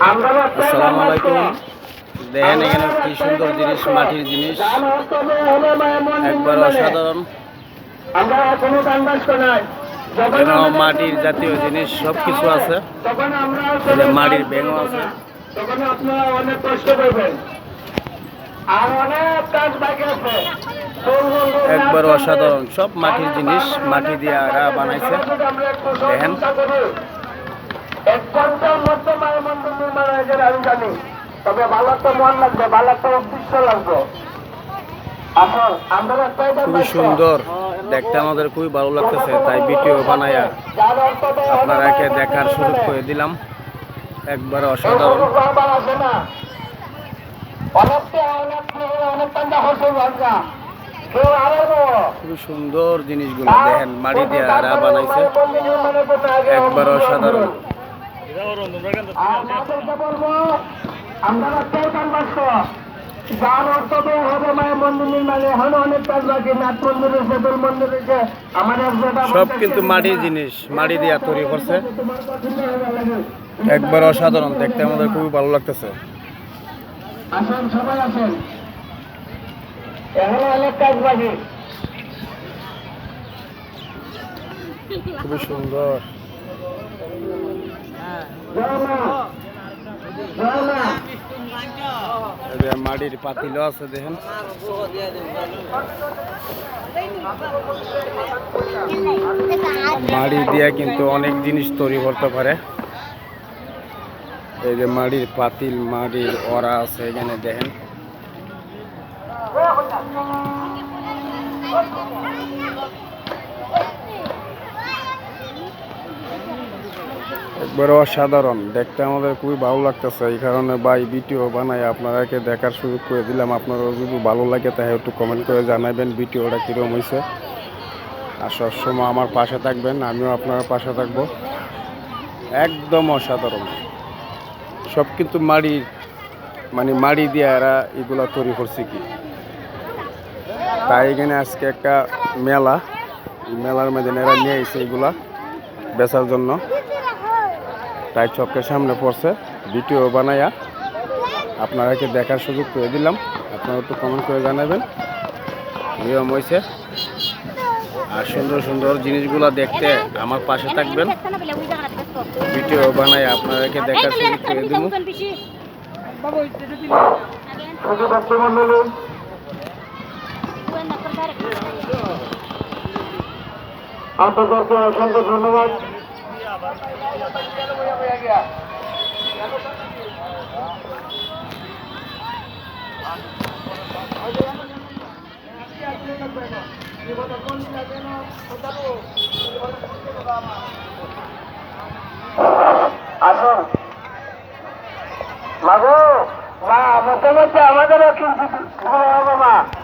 আসসালামু আলাইকুম। দেখেন এখানে কি সুন্দর জিনিস মাটির জিনিস। একবার অসাধারণ। মাটির জাতীয় জিনিস সব কিছু আছে। মাটির ব্যাঙও আছে। তখন আপনারা অনেক কষ্ট করবেন। আর অনেক কাজ বাকি আছে। একবার অসাধারণ। সব মাটির জিনিস মাটি দিয়ে বানাইছে। দেখেন। এক ঘণ্টার মধ্যে মায়ের মন্দির নির্মাণ হয়ে যাবে আমি জানি। তবে ভালো একটা মন লাগবে ভালো একটা উদ্দেশ্য লাগবে। আসুন আমরা একটাই খুবই সুন্দর দেখতে আমাদের খুবই ভালো লাগতেছে তাই ভিডিও বানায়া আপনারাকে দেখার সুযোগ করে দিলাম। একবার অসাধারণ। খুবই সুন্দর জিনিসগুলো দেখেন মাটি দিয়ে এরা বানাইছে। একবার অসাধারণ। আমরা রাস্তায় কান বাসব যার অর্থ হবে মায়ের মন্দির নির্মাণে এখন অনেক কাজ বাকি। নাথ মন্দির রয়েছে দোল মন্দির রয়েছে। আমাদের সব কিন্তু মাটির জিনিস মাটি দিয়ে তৈরি করছে। একবার অসাধারণ দেখতে আমাদের খুবই ভালো লাগতেছে। আসেন সবাই আসেন। এখন অনেক কাজ বাকি। খুবই সুন্দর জয় মা জয় মা যে মাটির পাতিলও আছে, দেখেন। মাটি দিয়ে কিন্তু অনেক জিনিস তৈরি করতে পারে। এই যে মাটির পাতিল মাটির ওরা আছে এখানে, দেখেন। একবারে অসাধারণ। দেখতে আমাদের খুবই ভালো লাগতেছে। এই কারণে ভাই ভিডিও বানাই আপনারাকে দেখার সুযোগ করে দিলাম। আপনারও যদি ভালো লাগে তাই একটু কমেন্ট করে জানাবেন ভিডিওটা কীরকম হয়েছে আর সবসময় আমার পাশে থাকবেন, আমিও আপনার পাশে থাকব। একদম অসাধারণ। সব কিন্তু মাড়ির মানে মাড়ি দিয়ে এরা এগুলা তৈরি করছে কি? তাই এখানে আজকে একটা মেলা। মেলার মধ্যে এরা নিয়ে এসে এগুলা বেচার জন্য। তাই চক্কের সামনে পড়ছে। ভিডিও বানায়া আপনারাকে দেখার সুযোগ করে দিলাম। আপনারা একটু কমেন্ট করে জানাবেন। নিয়ম হয়েছে আর সুন্দর সুন্দর জিনিসগুলো দেখতে আমার পাশে থাকবেন। ভিডিও বানাই আপনারাকে দেখার সুযোগ করে দিব। আপনাদেরকে অসংখ্য ধন্যবাদ আসুন। মাগো মা মোটামুটি আমাদেরও কিন্তু মা